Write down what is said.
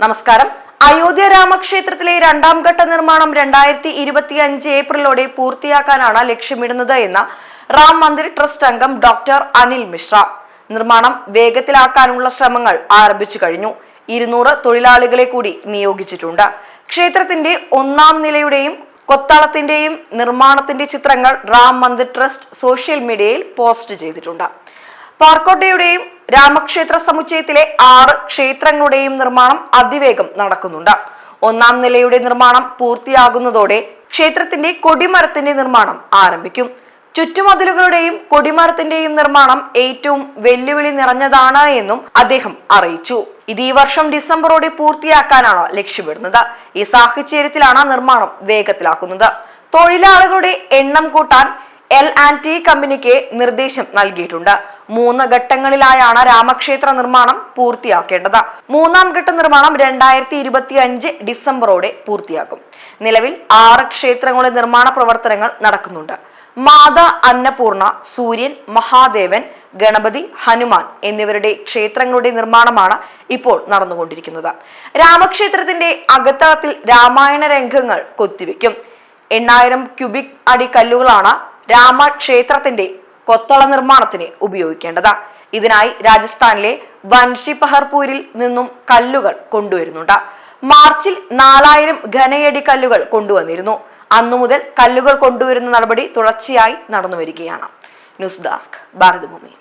നമസ്കാരം. അയോധ്യ രാമക്ഷേത്രത്തിലെ രണ്ടാം ഘട്ട നിർമ്മാണം രണ്ടായിരത്തി ഇരുപത്തി അഞ്ച് ഏപ്രിലോടെ പൂർത്തിയാക്കാനാണ് ലക്ഷ്യമിടുന്നത് എന്ന് റാം മന്ദിർ ട്രസ്റ്റ് അംഗം ഡോക്ടർ അനിൽ മിശ്ര. നിർമ്മാണം വേഗത്തിലാക്കാനുള്ള ശ്രമങ്ങൾ ആരംഭിച്ചു കഴിഞ്ഞു. ഇരുന്നൂറ് തൊഴിലാളികളെ കൂടി നിയോഗിച്ചിട്ടുണ്ട്. ക്ഷേത്രത്തിന്റെ ഒന്നാം നിലയുടെയും കൊത്തളത്തിന്റെയും നിർമ്മാണത്തിന്റെ ചിത്രങ്ങൾ റാം മന്ദിർ ട്രസ്റ്റ് സോഷ്യൽ മീഡിയയിൽ പോസ്റ്റ് ചെയ്തിട്ടുണ്ട്. പാർക്കോട്ടയുടെയും രാമക്ഷേത്ര സമുച്ചയത്തിലെ ആറ് ക്ഷേത്രങ്ങളുടെയും നിർമ്മാണം അതിവേഗം നടക്കുന്നുണ്ട്. ഒന്നാം നിലയുടെ നിർമ്മാണം പൂർത്തിയാകുന്നതോടെ ക്ഷേത്രത്തിന്റെ കൊടിമരത്തിന്റെ നിർമ്മാണം ആരംഭിക്കും. ചുറ്റുമതിലുകളുടെയും കൊടിമരത്തിന്റെയും നിർമ്മാണം ഏറ്റവും വെല്ലുവിളി നിറഞ്ഞതാണ് എന്നും അദ്ദേഹം അറിയിച്ചു. ഇത് ഈ വർഷം ഡിസംബറോടെ പൂർത്തിയാക്കാനാണ് ലക്ഷ്യമിടുന്നത്. ഈ സാഹചര്യത്തിലാണ് നിർമ്മാണം വേഗത്തിലാക്കുന്നത്. തൊഴിലാളികളുടെ എണ്ണം കൂട്ടാൻ എൽ ആൻഡ് ടി കമ്പനിക്ക് നിർദ്ദേശം നൽകിയിട്ടുണ്ട്. മൂന്ന് ഘട്ടങ്ങളിലായാണ് രാമക്ഷേത്ര നിർമ്മാണം പൂർത്തിയാക്കേണ്ടത്. മൂന്നാം ഘട്ട നിർമ്മാണം രണ്ടായിരത്തി ഇരുപത്തി അഞ്ച് ഡിസംബറോടെ പൂർത്തിയാക്കും. നിലവിൽ ആറ് ക്ഷേത്രങ്ങളുടെ നിർമ്മാണ പ്രവർത്തനങ്ങൾ നടക്കുന്നുണ്ട്. മാത അന്നപൂർണ സൂര്യൻ മഹാദേവൻ ഗണപതി ഹനുമാൻ എന്നിവരുടെ ക്ഷേത്രങ്ങളുടെ നിർമ്മാണമാണ് ഇപ്പോൾ നടന്നുകൊണ്ടിരിക്കുന്നത്. രാമക്ഷേത്രത്തിന്റെ അകത്തളത്തിൽ രാമായണ രംഗങ്ങൾ കൊത്തിവെക്കും. എണ്ണായിരം ക്യൂബിക് അടി കല്ലുകളാണ് രാമക്ഷേത്രത്തിന്റെ കൊത്തള നിർമ്മാണത്തിന് ഉപയോഗിക്കേണ്ടത്. ഇതിനായി രാജസ്ഥാനിലെ വൻഷി പഹർപൂരിൽ നിന്നും കല്ലുകൾ കൊണ്ടുവരുന്നുണ്ട്. മാർച്ചിൽ നാലായിരം ഘനയടി കല്ലുകൾ കൊണ്ടുവന്നിരുന്നു. അന്നു മുതൽ കല്ലുകൾ കൊണ്ടുവരുന്ന നടപടി തുടർച്ചയായി നടന്നു വരികയാണ് ന്യൂസ് ഡെസ്ക് ഭാരതഭൂമി.